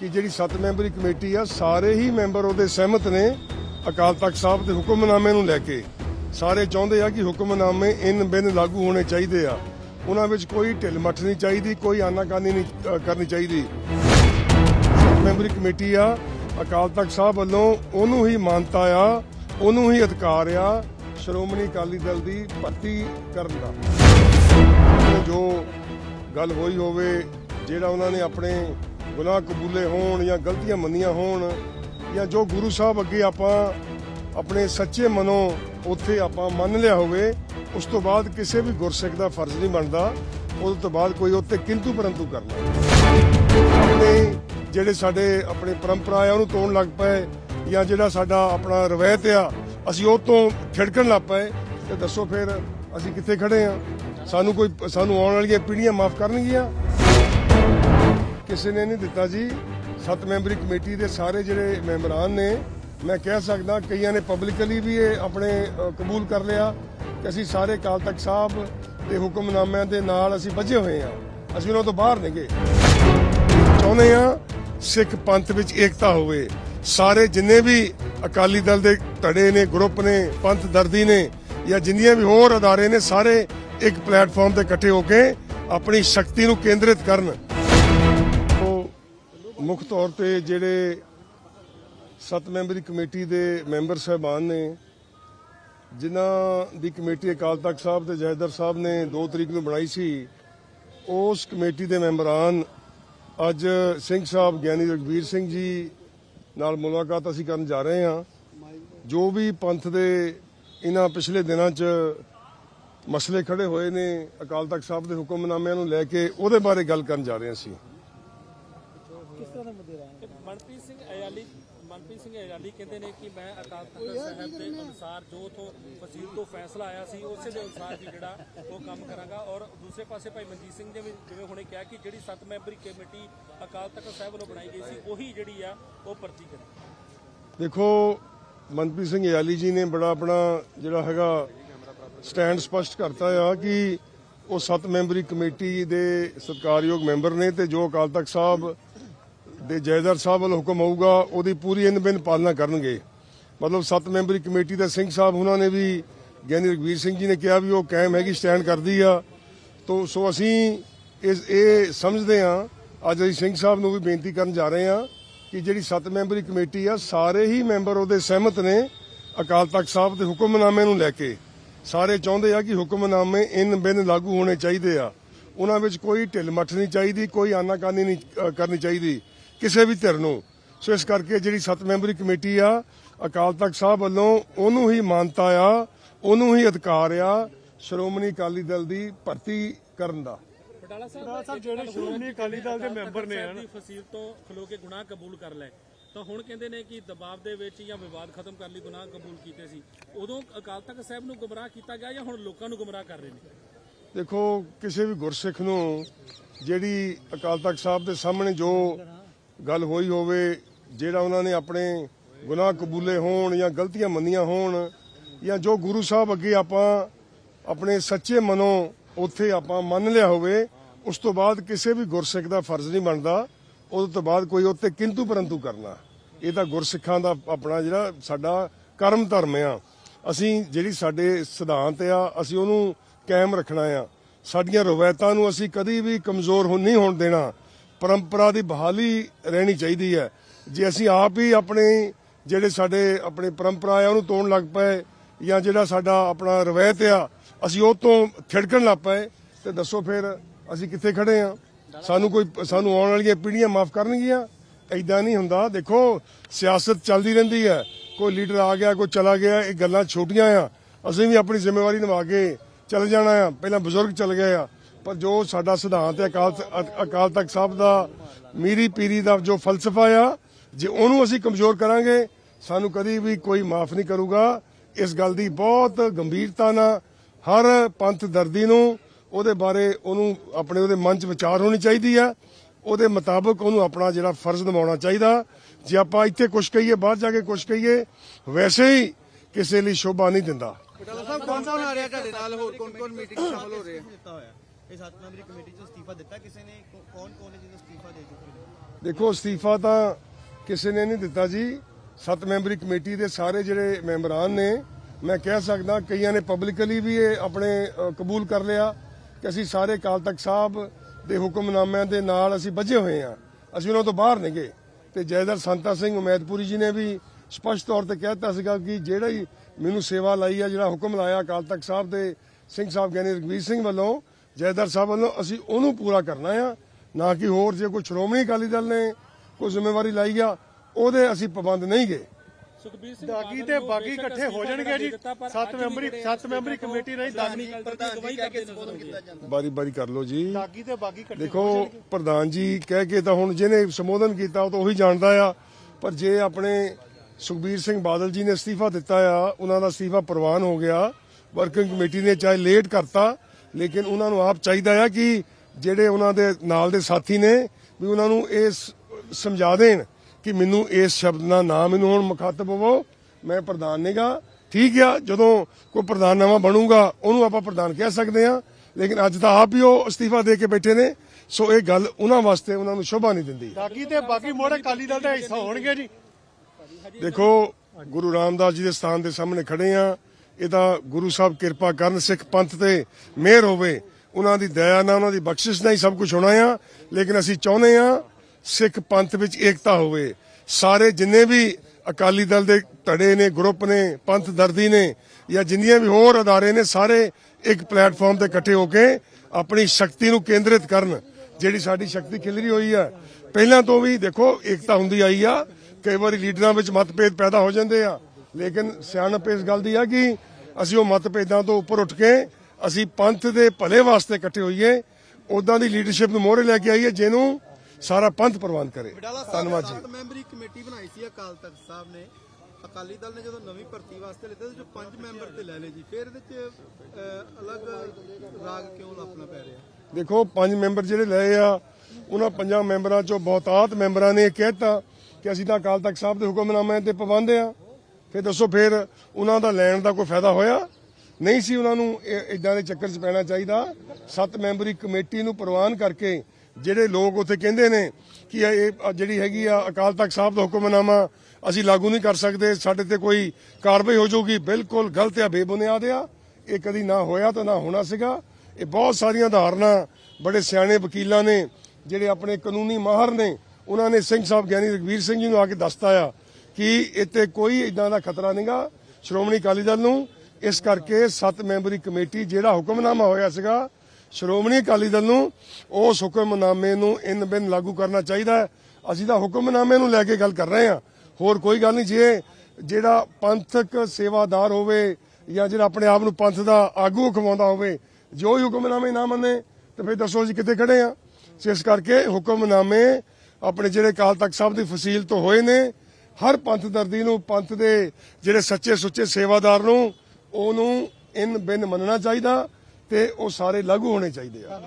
ਕਿ ਜਿਹੜੀ ਸੱਤ ਮੈਂਬਰੀ ਕਮੇਟੀ ਆ, ਸਾਰੇ ਹੀ ਮੈਂਬਰ ਉਹਦੇ ਸਹਿਮਤ ਨੇ ਅਕਾਲ ਤਖਤ ਸਾਹਿਬ ਦੇ ਹੁਕਮਨਾਮੇ ਨੂੰ ਲੈ ਕੇ। ਸਾਰੇ ਚਾਹੁੰਦੇ ਆ ਕਿ ਹੁਕਮਨਾਮੇ ਇਨ ਬਿਨ ਲਾਗੂ ਹੋਣੇ ਚਾਹੀਦੇ ਆ। ਉਹਨਾਂ ਵਿੱਚ ਕੋਈ ਢਿੱਲ ਮੱਠ ਨਹੀਂ ਚਾਹੀਦੀ, ਕੋਈ ਆਨਾਕਾਨੀ ਨਹੀਂ ਕਰਨੀ ਚਾਹੀਦੀ। ਸੱਤ ਮੈਂਬਰੀ ਕਮੇਟੀ ਆ, ਅਕਾਲ ਤਖਤ ਸਾਹਿਬ ਵੱਲੋਂ ਉਹਨੂੰ ਹੀ ਮਾਨਤਾ ਆ, ਉਹਨੂੰ ਹੀ ਅਧਿਕਾਰ ਆ, ਸ਼੍ਰੋਮਣੀ ਅਕਾਲੀ ਦਲ ਦੀ ਭਰਤੀ ਕਰਨ ਦਾ। ਜੋ ਗੱਲ ਹੋਈ ਹੋਵੇ, ਜਿਹੜਾ ਉਹਨਾਂ ਨੇ ਆਪਣੇ ਗੁਨਾਹ ਕਬੂਲੇ ਹੋਣ ਜਾਂ ਗਲਤੀਆਂ ਮੰਨੀਆਂ ਹੋਣ ਜਾਂ ਜੋ ਗੁਰੂ ਸਾਹਿਬ ਅੱਗੇ ਆਪਾਂ ਆਪਣੇ ਸੱਚੇ ਮਨੋਂ ਉੱਥੇ ਆਪਾਂ ਮੰਨ ਲਿਆ ਹੋਵੇ, ਉਸ ਤੋਂ ਬਾਅਦ ਕਿਸੇ ਵੀ ਗੁਰਸਿੱਖ ਦਾ ਫਰਜ਼ ਨਹੀਂ ਬਣਦਾ। ਉਸ ਤੋਂ ਬਾਅਦ ਕੋਈ ਉੱਤੇ ਕਿੰਤੂ ਪਰੰਤੂ ਕਰਨਾ ਆਪਣੇ ਜਿਹੜੇ ਸਾਡੇ ਆਪਣੇ ਪਰੰਪਰਾ ਆ, ਉਹਨੂੰ ਤੋੜਨ ਲੱਗ ਪਏ ਜਾਂ ਜਿਹੜਾ ਸਾਡਾ ਆਪਣਾ ਰਵਾਇਤ ਆ, ਅਸੀਂ ਉਹ ਤੋਂ ਛਿੜਕਣ ਲੱਗ ਪਏ। ਤੇ ਦੱਸੋ ਫਿਰ, ਅਸੀਂ ਕਿੱਥੇ ਖੜੇ ਆ? ਸਾਨੂੰ ਕੋਈ, ਸਾਨੂੰ ਆਉਣ ਵਾਲੀਆਂ ਪੀੜ੍ਹੀਆਂ ਮਾਫ ਕਰਨਗੀਆਂ? ਕਿਸੇ ਨੇ ਨਹੀਂ ਦਿੱਤਾ ਜੀ। ਸੱਤ ਮੈਂਬਰੀ ਕਮੇਟੀ ਦੇ ਸਾਰੇ ਜਿਹੜੇ ਮੈਂਬਰਾਂ ਨੇ, ਮੈਂ ਕਹਿ ਸਕਦਾ ਕਈਆਂ ਨੇ ਪਬਲਿਕਲੀ ਵੀ ਇਹ ਆਪਣੇ ਕਬੂਲ ਕਰ ਲਿਆ ਕਿ ਅਸੀਂ ਸਾਰੇ ਅਕਾਲ ਤਖਤ ਸਾਹਿਬ ਦੇ ਹੁਕਮਨਾਮਿਆਂ ਦੇ ਨਾਲ ਅਸੀਂ ਬੱਝੇ ਹੋਏ ਆ ਅਸੀਂ ਉਹਨਾਂ ਤੋਂ ਬਾਹਰ ਨਹੀਂਗੇ ਚਾਹੁੰਦੇ ਆ ਸਿੱਖ ਪੰਥ ਵਿੱਚ ਏਕਤਾ ਹੋਵੇ। ਸਾਰੇ ਜਿੰਨੇ ਵੀ ਅਕਾਲੀ ਦਲ ਦੇ ਧੜੇ ਨੇ, ਗਰੁੱਪ ਨੇ, ਪੰਥ ਦਰਦੀ ਨੇ ਜਾਂ ਜਿੰਨੀਆਂ ਵੀ ਹੋਰ ਅਦਾਰੇ ਨੇ, ਸਾਰੇ ਇੱਕ ਪਲੇਟਫਾਰਮ ਤੇ ਇਕੱਠੇ ਹੋ ਕੇ ਆਪਣੀ ਸ਼ਕਤੀ ਨੂੰ ਕੇਂਦਰਿਤ ਕਰਨ ਮੁੱਖ ਤੌਰ ਤੇ ਜਿਹੜੇ ਸੱਤ ਮੈਂਬਰੀ ਕਮੇਟੀ ਦੇ ਮੈਂਬਰ ਸਹਿਬਾਨ ਨੇ, ਜਿਨ੍ਹਾਂ ਦੀ ਕਮੇਟੀ ਅਕਾਲ ਤਖਤ ਸਾਹਿਬ ਤੇ ਜੈਦਰ ਸਾਹਿਬ ਨੇ 2 ਤਰੀਕ ਨੂੰ ਬਣਾਈ ਸੀ, ਉਸ ਕਮੇਟੀ ਦੇ ਮੈਂਬਰਾਨ ਅੱਜ ਸਿੰਘ ਸਾਹਿਬ ਗਿਆਨੀ ਰਗਵੀਰ ਸਿੰਘ ਜੀ ਨਾਲ ਮੁਲਾਕਾਤ ਅਸੀਂ ਕਰਨ ਜਾ ਰਹੇ ਹਾਂ। ਜੋ ਵੀ ਪੰਥ ਦੇ ਇਹਨਾਂ ਪਿਛਲੇ ਦਿਨਾਂ 'ਚ ਮਸਲੇ ਖੜੇ ਹੋਏ ਨੇ, ਅਕਾਲ ਤਖਤ ਸਾਹਿਬ ਦੇ ਹੁਕਮਨਾਮਿਆਂ ਨੂੰ ਲੈ ਕੇ ਉਹਦੇ ਬਾਰੇ ਗੱਲ ਕਰਨ ਜਾ ਰਹੇ ਹਾਂ ਅਸੀਂ। ਮਨਪ੍ਰੀਤ ਸਿੰਘ ਅਯਾਲੀ, ਮਨਪ੍ਰੀਤ ਸਿੰਘ ਅਯਾਲੀ ਕਹਿੰਦੇ ਨੇ ਕਿ ਮੈਂ ਅਕਾਲ ਤਖਤ ਸਾਹਿਬ ਦੇ ਅਨੁਸਾਰ ਜੋ ਤੋਂ ਫਸੀਲ ਤੋਂ ਫੈਸਲਾ ਆਇਆ ਸੀ, ਉਸੇ ਦੇ ਅਨੁਸਾਰ ਹੀ ਜਿਹੜਾ ਉਹ ਕੰਮ ਕਰਾਂਗਾ। ਔਰ ਦੂਸਰੇ ਪਾਸੇ ਭਾਈ ਮਨਜੀਤ ਸਿੰਘ ਨੇ ਜਿਵੇਂ ਹੁਣੇ ਕਿਹਾ ਕਿ ਜਿਹੜੀ ਸੱਤ ਮੈਂਬਰੀ ਕਮੇਟੀ ਅਕਾਲ ਤਖਤ ਸਾਹਿਬ ਵੱਲੋਂ ਬਣਾਈ ਗਈ ਸੀ, ਉਹੀ ਜਿਹੜੀ ਆ, ਉਹ ਭਰਤੀ ਕਰੇ। ਦੇਖੋ, ਮਨਪ੍ਰੀਤ ਸਿੰਘ ਯਾਲੀ ਜੀ ਨੇ ਬੜਾ ਆਪਣਾ ਜਿਹੜਾ ਹੈਗਾ ਸਟੈਂਡ ਸਪਸ਼ਟ ਕਰਤਾ ਆ ਕਿ ਉਹ ਸੱਤ ਮੈਂਬਰੀ ਕਮੇਟੀ ਦੇ ਸਤਿਕਾਰਯੋਗ ਮੈਂਬਰ ਨੇ ਤੇ ਜੋ ਅਕਾਲ ਤਖਤ ਸਾਹਿਬ ਦੇ ਜੈਦਰ ਸਾਹਿਬ ਵੱਲ ਹੁਕਮ ਆਊਗਾ ਉਹਦੀ ਪੂਰੀ ਇਨ ਬਿਨ ਪਾਲਣਾ ਕਰਨਗੇ। ਮਤਲਬ ਸੱਤ ਮੈਂਬਰੀ ਕਮੇਟੀ ਦਾ ਸਿੰਘ ਸਾਹਿਬ, ਉਹਨਾਂ ਨੇ ਵੀ, ਗਿਆਨੀ ਰਗਵੀਰ ਸਿੰਘ ਜੀ ਨੇ ਕਿਹਾ ਵੀ ਉਹ ਕਾਇਮ ਹੈਗੀ, ਸਟੈਂਡ ਕਰਦੀ ਆ। ਤੋ, ਸੋ ਅਸੀਂ ਇਸ, ਇਹ ਸਮਝਦੇ ਆ ਅੱਜ ਅਸੀਂ ਸਿੰਘ ਸਾਹਿਬ ਨੂੰ ਵੀ ਬੇਨਤੀ ਕਰਨ ਜਾ ਰਹੇ ਆ ਕਿ ਜਿਹੜੀ ਸੱਤ ਮੈਂਬਰੀ ਕਮੇਟੀ ਆ, ਸਾਰੇ ਹੀ ਮੈਂਬਰ ਉਹਦੇ ਸਹਿਮਤ ਨੇ ਅਕਾਲ ਤਖਤ ਸਾਹਿਬ ਦੇ ਹੁਕਮਨਾਮੇ ਨੂੰ ਲੈ ਕੇ। ਸਾਰੇ ਚਾਹੁੰਦੇ ਆ ਕਿ ਹੁਕਮਨਾਮੇ ਇਨ ਬਿਨ ਲਾਗੂ ਹੋਣੇ ਚਾਹੀਦੇ ਆ। ਉਹਨਾਂ ਵਿੱਚ ਕੋਈ ਢਿੱਲ ਮੱਠ ਨਹੀਂ ਚਾਹੀਦੀ, ਕੋਈ ਆਨਾਕਾਨੀ ਨਹੀਂ ਕਰਨੀ ਚਾਹੀਦੀ। ਕਿਸੇ ਵੀ ਧਿਰ ਨੂੰ। ਸੋ ਇਸ ਕਰਕੇ ਜਿਹੜੀ ਸੱਤ ਮੈਂਬਰੀ ਕਮੇਟੀ ਆ ਅਕਾਲ ਤਖਤ ਸਾਹਿਬ ਵੱਲੋਂ ਉਹਨੂੰ ਹੀ ਮਾਨਤਾ ਆ ਉਹਨੂੰ ਹੀ ਅਧਿਕਾਰ ਆ ਸ਼੍ਰੋਮਣੀ ਅਕਾਲੀ ਦਲ ਦੀ ਭਰਤੀ ਕਰਨ ਦਾ। ਬਟਾਲਾ ਸਾਹਿਬ ਜਿਹੜੇ ਸ਼੍ਰੋਮਣੀ ਅਕਾਲੀ ਦਲ ਦੇ ਮੈਂਬਰ ਨੇ ਦੀ ਫਸੀਲ ਤੋਂ ਖਲੋ ਕੇ ਗੁਨਾਹ ਕਬੂਲ ਕਰ ਲੈ। ਤਾਂ ਹੁਣ ਕਹਿੰਦੇ ਨੇ ਕਿ ਦਬਾਅ ਦੇ ਵਿੱਚ ਜਾਂ ਵਿਵਾਦ ਖਤਮ ਕਰਨ ਲਈ ਗੁਨਾਹ ਕਬੂਲ ਕੀਤੇ ਸੀ। ਉਦੋਂ ਅਕਾਲ ਤਖਤ ਸਾਹਿਬ ਨੂੰ ਗੁੰਮਰਾਹ ਕੀਤਾ ਗਿਆ ਜਾਂ ਹੁਣ ਲੋਕਾਂ ਨੂੰ ਗੁੰਮਰਾਹ ਕਰ ਰਹੇ ਨੇ? ਦੇਖੋ ਕਿਸੇ ਵੀ ਗੁਰਸਿੱਖ ਨੂੰ ਜਿਹੜੀ ਅਕਾਲ ਤਖਤ ਸਾਹਿਬ ਦੇ ਸਾਹਮਣੇ ਜੋ ਗੱਲ ਹੋਈ ਹੋਵੇ ਜਿਹੜਾ ਉਹਨਾਂ ਨੇ ਆਪਣੇ ਗੁਨਾਹ ਕਬੂਲੇ ਹੋਣ ਜਾਂ ਗਲਤੀਆਂ ਮੰਨੀਆਂ ਹੋਣ ਜਾਂ ਜੋ ਗੁਰੂ ਸਾਹਿਬ ਅੱਗੇ ਆਪਾਂ ਆਪਣੇ ਸੱਚੇ ਮਨੋਂ ਉੱਥੇ ਆਪਾਂ ਮੰਨ ਲਿਆ ਹੋਵੇ, ਉਸ ਤੋਂ ਬਾਅਦ ਕਿਸੇ ਵੀ ਗੁਰਸਿੱਖ ਦਾ ਫਰਜ਼ ਨਹੀਂ ਬਣਦਾ। ਉਸ ਤੋਂ ਬਾਅਦ ਕੋਈ ਉੱਤੇ ਕਿੰਤੂ ਪਰੰਤੂ ਕਰਨਾ। ਇਹ ਤਾਂ ਗੁਰਸਿੱਖਾਂ ਦਾ ਆਪਣਾ ਜਿਹੜਾ ਸਾਡਾ ਕਰਮ ਧਰਮ ਆ। ਅਸੀਂ ਜਿਹੜੀ ਸਾਡੇ ਸਿਧਾਂਤ ਆ, ਅਸੀਂ ਉਹਨੂੰ ਕਾਇਮ ਰੱਖਣਾ ਆ। ਸਾਡੀਆਂ ਰਵਾਇਤਾਂ ਨੂੰ ਅਸੀਂ ਕਦੀ ਵੀ ਕਮਜ਼ੋਰ ਨਹੀਂ ਹੋਣ ਦੇਣਾ। ਪਰੰਪਰਾ ਦੀ ਬਹਾਲੀ ਰਹਿਣੀ ਚਾਹੀਦੀ ਹੈ। ਜੇ ਅਸੀਂ ਆਪ ਹੀ ਆਪਣੇ ਜਿਹੜੇ ਸਾਡੇ ਆਪਣੇ ਪਰੰਪਰਾ ਆ, ਉਹਨੂੰ ਤੋੜਨ ਲੱਗ ਪਏ ਜਾਂ ਜਿਹੜਾ ਸਾਡਾ ਆਪਣਾ ਰਵਾਇਤ ਆ, ਅਸੀਂ ਉਹ ਤੋਂ ਖਿੜਕਣ ਲੱਗ ਪਏ, ਤੇ ਦੱਸੋ ਫਿਰ ਅਸੀਂ ਕਿੱਥੇ ਖੜੇ ਆ? ਸਾਨੂੰ ਕੋਈ, ਸਾਨੂੰ ਆਉਣ ਵਾਲੀਆਂ ਪੀੜ੍ਹੀਆਂ ਮਾਫ ਕਰਨਗੀਆਂ? ਐਦਾਂ ਨਹੀਂ ਹੁੰਦਾ। ਦੇਖੋ, ਸਿਆਸਤ ਚੱਲਦੀ ਰਹਿੰਦੀ ਹੈ। ਕੋਈ ਲੀਡਰ ਆ ਗਿਆ, ਕੋਈ ਚਲਾ ਗਿਆ, ਇਹ ਗੱਲਾਂ ਛੋਟੀਆਂ ਆ। ਅਸੀਂ ਵੀ ਆਪਣੀ ਜ਼ਿੰਮੇਵਾਰੀ ਨਿਭਾ ਕੇ ਚੱਲ ਜਾਣਾ ਆ। ਪਹਿਲਾਂ ਬਜ਼ੁਰਗ ਚੱਲ ਗਏ ਆ। ਪਰ ਜੋ ਸਾਡਾ ਸਿਧਾਂਤ ਹੈ, ਅਕਾਲ ਅਕਾਲ ਤਖਤ ਸਾਹਿਬ ਦਾ, ਮੀਰੀ ਪੀਰੀ ਦਾ ਜੋ ਫਲਸਫਾ ਆ, ਜੇ ਉਹਨੂੰ ਅਸੀਂ ਕਮਜ਼ੋਰ ਕਰਾਂਗੇ, ਸਾਨੂੰ ਕਦੀ ਵੀ ਕੋਈ ਮਾਫ ਨਹੀਂ ਕਰੂਗਾ। ਇਸ ਗੱਲ ਦੀ ਬਹੁਤ ਗੰਭੀਰਤਾ ਨਾਲ ਹਰ ਪੰਥ ਦਰਦੀ ਨੂੰ ਉਹਦੇ ਬਾਰੇ ਉਹਨੂੰ ਆਪਣੇ ਉਹਦੇ ਮਨ 'ਚ ਵਿਚਾਰ ਹੋਣੀ ਚਾਹੀਦੀ ਆ। ਉਹਦੇ ਮੁਤਾਬਕ ਉਹਨੂੰ ਆਪਣਾ ਜਿਹੜਾ ਫਰਜ਼ ਨਿਭਾਉਣਾ ਚਾਹੀਦਾ। ਜੇ ਆਪਾਂ ਇੱਥੇ ਕੁਝ ਕਹੀਏ, ਬਾਹਰ ਜਾ ਕੇ ਕੁਝ ਕਹੀਏ, ਵੈਸੇ ਹੀ ਕਿਸੇ ਲਈ ਸ਼ੋਭਾ ਨਹੀਂ ਦਿੰਦਾ। ਸਾਹਿਬ ਕੌਣ ਕੌਣ ਆ ਰਿਹਾ ਤੁਹਾਡੇ ਨਾਲ? ਹੋਰ ਕੌਣ ਕੌਣ ਮੀਟਿੰਗ ਸ਼ਾਮਲ ਹੋ ਰਹੇ ਆ? ਦਿੱਤਾ ਸੱਤ ਮੈਂਬਰੀ ਕਮੇਟੀ ਚੋਂ ਅਸਤੀਫਾ ਦਿੱਤਾ। ਕਿਸੇ ਨੇ ਕੌਣ ਕੌਣ ਹੈ ਜਿਹਨੇ ਅਸਤੀਫਾ ਦੇ ਚੁੱਕੇ ਨੇ? ਦੇਖੋ, ਅਸਤੀਫਾ ਤਾਂ ਕਿਸੇ ਨੇ ਨਹੀਂ ਦਿੱਤਾ ਜੀ। ਸੱਤ ਮੈਂਬਰੀ ਕਮੇਟੀ ਦੇ ਸਾਰੇ ਜਿਹੜੇ ਮੈਂਬਰਾਨ ਨੇ, ਮੈਂ ਕਹਿ ਸਕਦਾ ਕਈਆਂ ਨੇ ਪਬਲਿਕਲੀ ਵੀ ਇਹ ਆਪਣੇ ਕਬੂਲ ਕਰ ਲਿਆ ਕਿ ਅਸੀਂ ਸਾਰੇ ਅਕਾਲ ਤਖਤ ਸਾਹਿਬ ਦੇ ਹੁਕਮਨਾਮਿਆਂ ਦੇ ਨਾਲ ਅਸੀਂ ਬੱਝੇ ਹੋਏ ਆ ਅਸੀਂ ਉਹਨਾਂ ਤੋਂ ਬਾਹਰ ਨਹੀਂ ਗਏ। ਤੇ ਜੈਦਰ ਸੰਤਾ ਸਿੰਘ ਉਮੈਦਪੁਰੀ ਜੀ ਨੇ ਵੀ ਸਪਸ਼ਟ ਤੌਰ ਤੇ ਕਹਿਤਾ ਸੀਗਾ ਕਿ ਜਿਹੜਾ ਹੀ ਮੈਨੂੰ ਸੇਵਾ ਲਾਈ ਆ, ਜਿਹੜਾ ਹੁਕਮ ਲਾਇਆ ਅਕਾਲ ਤਖਤ ਸਾਹਿਬ ਦੇ ਸਿੰਘ ਸਾਹਿਬ ਗਿਆਨੀ ਰਘਵੀਰ ਸਿੰਘ ਵੱਲੋਂ ਜੈਦਰ ਸਾਹਿਬ ਵੱਲੋਂ ਅਸੀਂ ਉਹਨੂੰ ਪੂਰਾ ਕਰਨਾ ਆ ਨਾ ਕਿ ਹੋਰ ਜੇ ਕੋਈ ਸ਼੍ਰੋਮਣੀ ਅਕਾਲੀ ਦਲ ਨੇ ਕੋਈ ਜ਼ਿੰਮੇਵਾਰੀ ਲਾਈ ਆ ਉਹਦੇ ਅਸੀਂ ਪਾਬੰਦ ਨਹੀਂ ਗਏ। ਸੁਖਬੀਰ ਸਿੰਘ ਦਾਗੀ ਤੇ ਬਾਗੀ ਇਕੱਠੇ ਹੋ ਜਾਣਗੇ ਜੀ। ਦਿੱਤਾ, ਪਰ ਸੱਤ ਅੱਜ ਵੀ ਮੈਂਬਰੀ ਜਿਹੜੇ ਸੱਤ ਮੈਂਬਰੀ ਕਮੇਟੀ ਰਹੀ ਦਾਗੀ ਗਵਾਹੀ ਕਰਦੇ ਨਜ਼ਰ ਆਉਂਦੇ ਬਾਰੀ ਬਾਰੀ ਕਰ ਲਓ ਜੀ। ਦਾਗੀ ਤੇ ਬਾਗੀ ਇਕੱਠੇ ਦੇਖੋ ਪ੍ਰਧਾਨ ਜੀ ਕਹਿ ਕੇ ਤਾਂ ਹੁਣ ਜਿਹਨੇ ਸੰਬੋਧਨ ਕੀਤਾ ਉਹ ਤਾਂ ਉਹੀ ਜਾਣਦਾ ਆ। ਪਰ ਜੇ ਆਪਣੇ ਸੁਖਬੀਰ ਸਿੰਘ ਬਾਦਲ ਜੀ ਨੇ ਅਸਤੀਫਾ ਦਿੱਤਾ ਆ ਉਹਨਾਂ ਦਾ ਅਸਤੀਫਾ ਪ੍ਰਵਾਨ ਹੋ ਗਿਆ। ਵਰਕਿੰਗ ਕਮੇਟੀ ਨੇ ਚਾਹੇ ਲੇਟ ਕਰਤਾ ਲੇਕਿਨ ਉਹਨਾਂ ਨੂੰ ਆਪ ਚਾਹੀਦਾ ਆ ਕਿ ਜਿਹੜੇ ਉਹਨਾਂ ਦੇ ਨਾਲ ਦੇ ਸਾਥੀ ਨੇ ਵੀ ਉਹਨਾਂ ਨੂੰ ਇਹ ਸਮਝਾ ਦੇਣ ਕਿ ਮੈਨੂੰ ਇਸ ਸ਼ਬਦ ਨਾਲ ਨਾ ਮੈਨੂੰ ਹੁਣ ਮੁਖਾਤਬ ਹੋਵੋ ਮੈਂ ਪ੍ਰਧਾਨ ਨੇਗਾ। ਠੀਕ ਆ ਜਦੋਂ ਕੋਈ ਪ੍ਰਧਾਨ ਨਵਾਂ ਬਣੂਗਾ ਉਹਨੂੰ ਆਪਾਂ ਪ੍ਰਧਾਨ ਕਹਿ ਸਕਦੇ ਆ। ਲੇਕਿਨ ਅੱਜ ਤਾਂ ਆਪ ਹੀ ਉਹ ਅਸਤੀਫਾ ਦੇ ਕੇ ਬੈਠੇ ਨੇ ਸੋ ਇਹ ਗੱਲ ਉਹਨਾਂ ਵਾਸਤੇ ਉਹਨਾਂ ਨੂੰ ਸ਼ੋਭਾ ਨਹੀਂ ਦਿੰਦੀ। ਦਾਗੀ ਤੇ ਬਾਗੀ ਮੋੜ ਅਕਾਲੀ ਦਲ ਦਾ ਹਿੱਸਾ ਹੋਣਗੇ ਜੀ। ਦੇਖੋ ਗੁਰੂ ਰਾਮਦਾਸ ਜੀ ਦੇ ਸਥਾਨ ਦੇ ਸਾਹਮਣੇ ਖੜੇ ਆ। ਇਹ ਤਾਂ ਗੁਰੂ ਸਾਹਿਬ ਕਿਰਪਾ ਕਰਨ, ਸਿੱਖ ਪੰਥ ਤੇ ਮਿਹਰ ਹੋਵੇ। ਉਹਨਾਂ ਦੀ ਦਇਆ ਨਾਲ ਉਹਨਾਂ ਦੀ ਬਖਸ਼ਿਸ਼ ਨਾਲ ਹੀ ਸਭ ਕੁਝ ਹੋਣਾ ਆ। ਲੇਕਿਨ ਅਸੀਂ ਚਾਹੁੰਦੇ ਆ ਸਿੱਖ ਪੰਥ ਵਿੱਚ ਏਕਤਾ ਹੋਵੇ। ਸਾਰੇ ਜਿੰਨੇ ਵੀ ਅਕਾਲੀ ਦਲ ਦੇ ਧੜੇ ਨੇ, ਗਰੁੱਪ ਨੇ, ਪੰਥ ਦਰਦੀ ਨੇ ਜਾਂ ਜਿੰਨੀਆਂ ਵੀ ਹੋਰ ਅਦਾਰੇ ਨੇ, ਸਾਰੇ ਇੱਕ ਪਲੇਟਫਾਰਮ ਤੇ ਇਕੱਠੇ ਹੋ ਕੇ ਆਪਣੀ ਸ਼ਕਤੀ ਨੂੰ ਕੇਂਦਰਿਤ ਕਰਨ, ਜਿਹੜੀ ਸਾਡੀ ਸ਼ਕਤੀ ਖਿਲਰੀ ਹੋਈ ਆ। ਪਹਿਲਾਂ ਤੋਂ ਵੀ ਦੇਖੋ, ਏਕਤਾ ਹੁੰਦੀ ਆਈ ਆ। ਕਈ ਵਾਰੀ ਲੀਡਰਾਂ ਵਿੱਚ ਮਤਭੇਦ ਪੈਦਾ ਹੋ ਜਾਂਦੇ ਆ। ਲੇਕਿਨ ਸਿਆਣਪ ਇਸ ਗੱਲ ਦੀ ਆ ਕਿ ਅਸੀਂ ਉਹ ਮਤਭੇਦਾਂ ਤੋਂ ਉੱਪਰ ਉੱਠ ਕੇ ਅਸੀਂ ਪੰਥ ਦੇ ਭਲੇ ਵਾਸਤੇ ਇਕੱਠੇ ਹੋਈਏ ਉਦਾਂ ਦੀ ਲੀਡਰਸ਼ਿਪ ਨੂੰ ਮੋਹਰੇ ਲੈ ਕੇ ਆਈਏ ਜਿਹਨੂੰ ਸਾਰਾ ਪੰਥ ਪ੍ਰਵਾਨ ਕਰੇ। ਧੰਨਵਾਦ ਜੀ। ਮੈਂਬਰੀ ਕਮੇਟੀ ਬਣਾਈ ਸੀ ਅਕਾਲ ਤਖਤ ਸਾਹਿਬ ਨੇ। ਅਕਾਲੀ ਦਲ ਨੇ ਜਦੋਂ ਨਵੀਂ ਭਰਤੀ ਵਾਸਤੇ ਲਿੱਤੇ ਤੇ ਜੋ ਪੰਜ ਮੈਂਬਰ ਤੇ ਲੈ ਲਏ ਜੀ। ਫਿਰ ਇਹਦੇ ਚ ਅਲੱਗ ਰਾਗ ਕਿਉਂ ਲਾਪਣਾ ਪੈ ਰਿਹਾ? ਦੇਖੋ ਪੰਜ ਮੈਂਬਰ ਜਿਹੜੇ ਲਏ ਆ ਉਹਨਾਂ ਪੰਜਾਂ ਮੈਂਬਰਾਂ ਚੋਂ ਬਹੁਤਾਤ ਮੈਂਬਰਾਂ ਨੇ ਇਹ ਕਹਿਤਾ ਕਿ ਅਸੀਂ ਤਾਂ ਅਕਾਲ ਤਖਤ ਸਾਹਿਬ ਦੇ ਹੁਕਮਨਾਮਿਆਂ ਤੇ ਪਾਬੰਦ ਆ। ਫਿਰ ਦੱਸੋ ਫਿਰ ਉਹਨਾਂ ਦਾ ਲੈਣ ਦਾ ਕੋਈ ਫਾਇਦਾ ਹੋਇਆ? ਨਹੀਂ ਸੀ ਉਹਨਾਂ ਨੂੰ ਇਦਾਂ ਦੇ ਚੱਕਰ 'ਚ ਪੈਣਾ ਚਾਹੀਦਾ। ਸੱਤ ਮੈਂਬਰੀ ਕਮੇਟੀ ਨੂੰ ਪ੍ਰਵਾਨ ਕਰਕੇ ਜਿਹੜੇ ਲੋਕ ਉੱਥੇ ਕਹਿੰਦੇ ਨੇ ਕਿ ਇਹ ਜਿਹੜੀ ਹੈਗੀ ਆ ਅਕਾਲ ਤਖਤ ਸਾਹਿਬ ਦਾ ਹੁਕਮਨਾਮਾ ਅਸੀਂ ਲਾਗੂ ਨਹੀਂ ਕਰ ਸਕਦੇ, ਸਾਡੇ ਤੇ ਕੋਈ ਕਾਰਵਾਈ ਹੋ ਜਾਊਗੀ। ਬਿਲਕੁਲ ਗਲਤ ਆ, ਬੇਬੁਨਿਆਦ ਆ। ਇਹ ਕਦੀ ਨਾ ਹੋਇਆ ਤਾਂ ਨਾ ਹੋਣਾ ਸੀਗਾ। ਇਹ ਬਹੁਤ ਸਾਰੀਆਂ ਧਾਰਨਾ ਬੜੇ ਸਿਆਣੇ ਵਕੀਲਾਂ ਨੇ, ਜਿਹੜੇ ਆਪਣੇ ਕਾਨੂੰਨੀ ਮਾਹਰ ਨੇ, ਉਹਨਾਂ ਨੇ ਸਿੰਘ ਸਾਹਿਬ ਗਿਆਨੀ ਰਘਵੀਰ ਸਿੰਘ ਜੀ ਨੂੰ ਆ ਕੇ ਦੱਸਤਾ ਆ। ਕਿ ਇੱਥੇ ਕੋਈ ਇਦਾਂ ਦਾ ਖਤਰਾ ਨਹੀਂਗਾ। ਸ਼੍ਰੋਮਣੀ ਅਕਾਲੀ ਦਲ ਨੂੰ ਇਸ ਕਰਕੇ ਸੱਤ ਮੈਂਬਰੀ ਕਮੇਟੀ ਜਿਹੜਾ ਹੁਕਮਨਾਮਾ ਹੋਇਆ ਸੀਗਾ, ਸ਼੍ਰੋਮਣੀ ਅਕਾਲੀ ਦਲ ਨੂੰ ਉਸ ਹੁਕਮਨਾਮੇ ਨੂੰ ਇਨ ਬਿਨ ਲਾਗੂ ਕਰਨਾ ਚਾਹੀਦਾ ਅਸੀਂ ਤਾਂ ਹੁਕਮਨਾਮੇ ਨੂੰ ਲੈ ਕੇ ਗੱਲ ਕਰ ਰਹੇ ਹਾਂ। ਹੋਰ ਕੋਈ ਗੱਲ ਨਹੀਂ, ਜੇ ਜਿਹੜਾ ਪੰਥਕ ਸੇਵਾਦਾਰ ਹੋਵੇ ਜਾਂ ਜਿਹੜਾ ਆਪਣੇ ਆਪ ਨੂੰ ਪੰਥ ਦਾ ਆਗੂ ਖਵਾਉਂਦਾ ਹੋਵੇ, ਜੋ ਹੀ ਹੁਕਮਨਾਮੇ ਨਾ ਮੰਨੇ, ਤੇ ਫਿਰ ਦੱਸੋ ਜੀ ਕਿੱਥੇ ਖੜੇ ਆ ਇਸ ਕਰਕੇ ਹੁਕਮਨਾਮੇ ਆਪਣੇ ਜਿਹੜੇ ਕਾਲ ਤਖਤ ਸਾਹਿਬ ਦੀ ਫਸੀਲ ਤੋਂ ਹੋਏ ਨੇ ਹਰ ਪੰਥ ਦਰਦੀ ਨੂੰ, ਪੰਥ ਦੇ ਜਿਹੜੇ ਸੱਚੇ ਸੁੱਚੇ ਸੇਵਾਦਾਰ ਨੂੰ, ਉਹਨੂੰ ਇਨ ਬਿਨ ਮੰਨਣਾ ਚਾਹੀਦਾ ਤੇ ਉਹ ਸਾਰੇ ਲਾਗੂ ਹੋਣੇ ਚਾਹੀਦੇ ਆ।